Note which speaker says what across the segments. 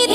Speaker 1: এই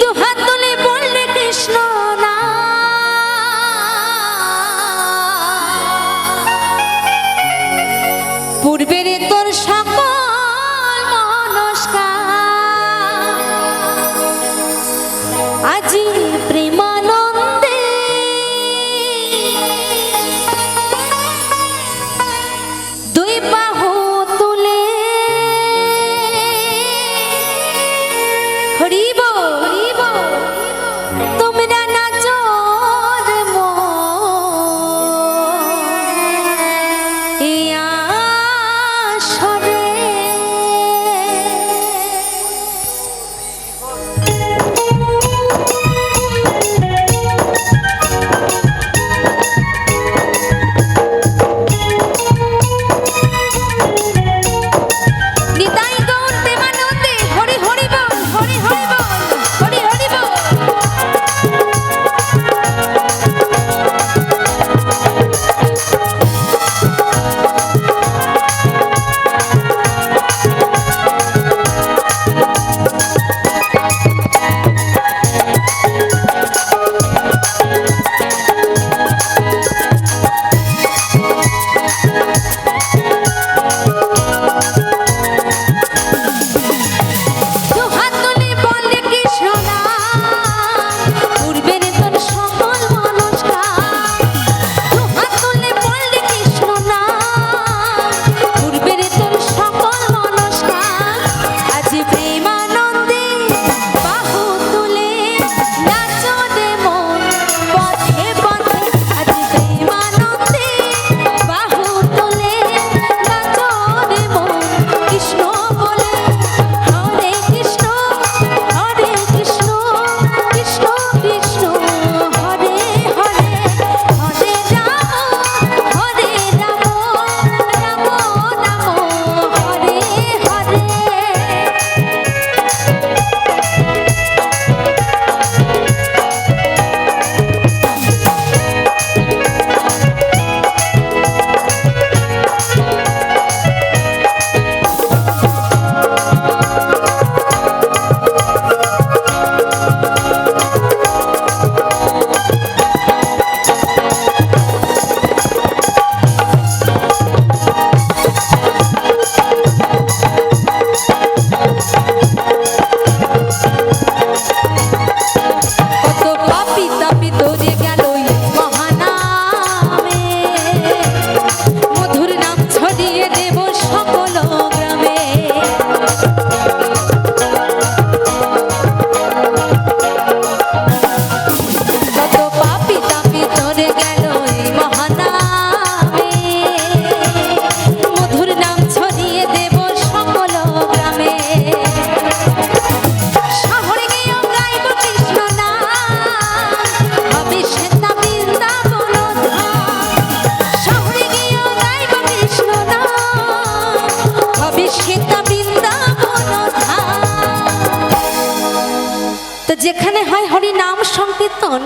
Speaker 1: সংকীর্তন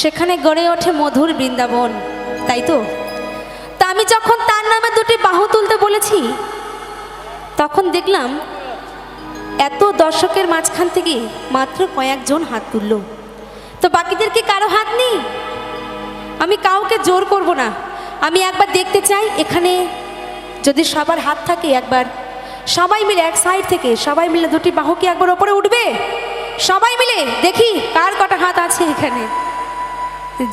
Speaker 1: সেখানে গড়ে ওঠে মধুর বৃন্দাবন, তাই তো? তা আমি যখন তার নামে দুটি বাহু তুলতে বলেছি, তখন দেখলাম এত দর্শকের মাঝখান থেকে মাত্র কয়েকজন হাত তুলল। তো বাকিদের কি কারও হাত নেই? আমি কাউকে জোর করব না। আমি একবার দেখতে চাই এখানে যদি সবার হাত থাকে একবার। সবাই মিলে এক সাইড থেকে, সবাই মিলে দুটি বাহু কি একবার ওপরে উঠবে? সবাই মিলে দেখি কার কটা হাত আছে এখানে।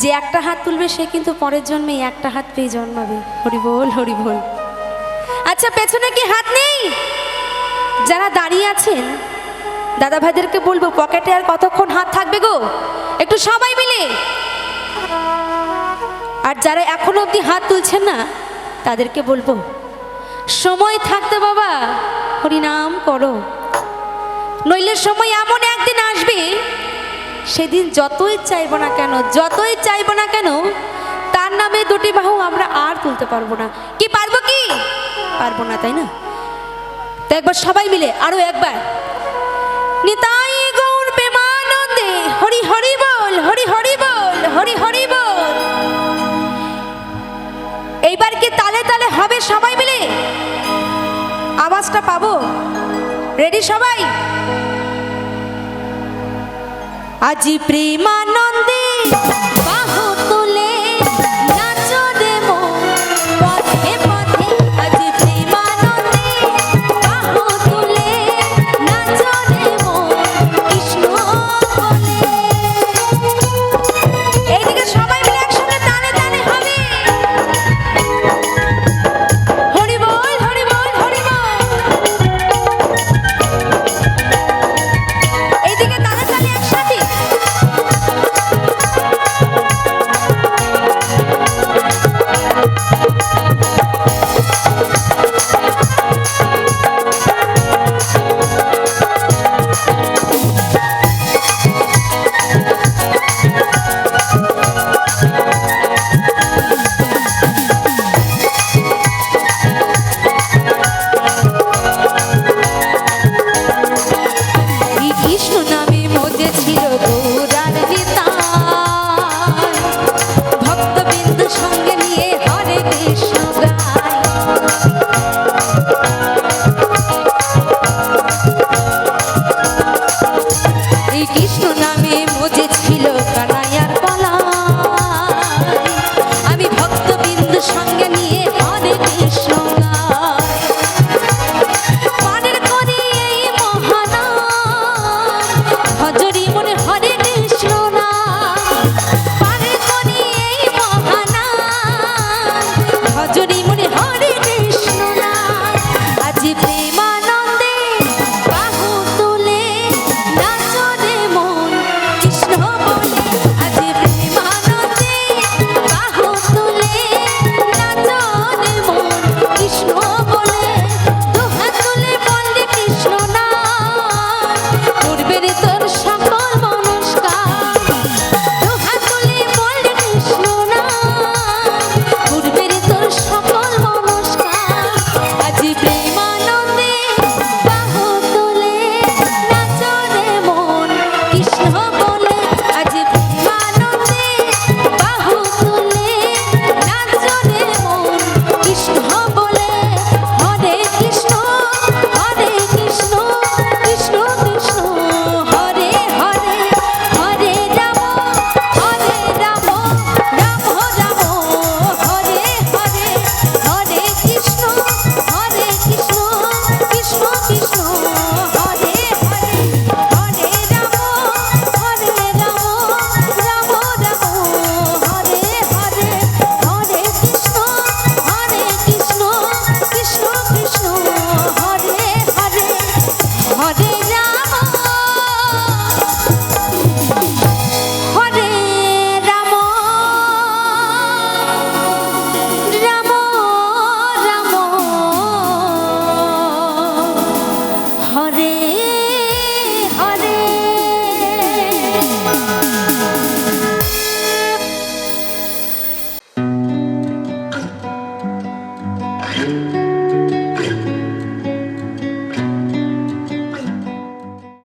Speaker 1: যে একটা হাত তুলবে, সে কিন্তু পরের জন্মে একটা হাত পেয়ে জন্মাবে। হরি বল হরি বল। আচ্ছা পেছনে কি হাত নেই? যারা দাঁড়িয়ে আছেন দাদা ভাইদেরকে বলব, পকেটে আর কতক্ষণ হাত থাকবে গো? একটু সবাই মিলে। আর যারা এখনও অবধি হাত তুলছেন না, তাদেরকে বলব, সময় থাকতে বাবা, হরিনাম করো। নইলে সময় এমন একদিন আসবে, সেদিন যতই চাইব না কেন, যতই চাইব না কেন, তার নামে দুটি বাহু আমরা আর তুলতে পারব না। কি পারব কি? পারব না, তাই না? তো একবার সবাই মিলে, আরও একবার। নিতাই গৌর প্রেমানন্দে, হরি হরি বল, হরি হরি বল, হরি হরি বল। এইবার কি তালে তালে হবে সবাই মিলে? আওয়াজটা পাবো? রেডি সবাই? আজি প্রেমানন্দে বাহুত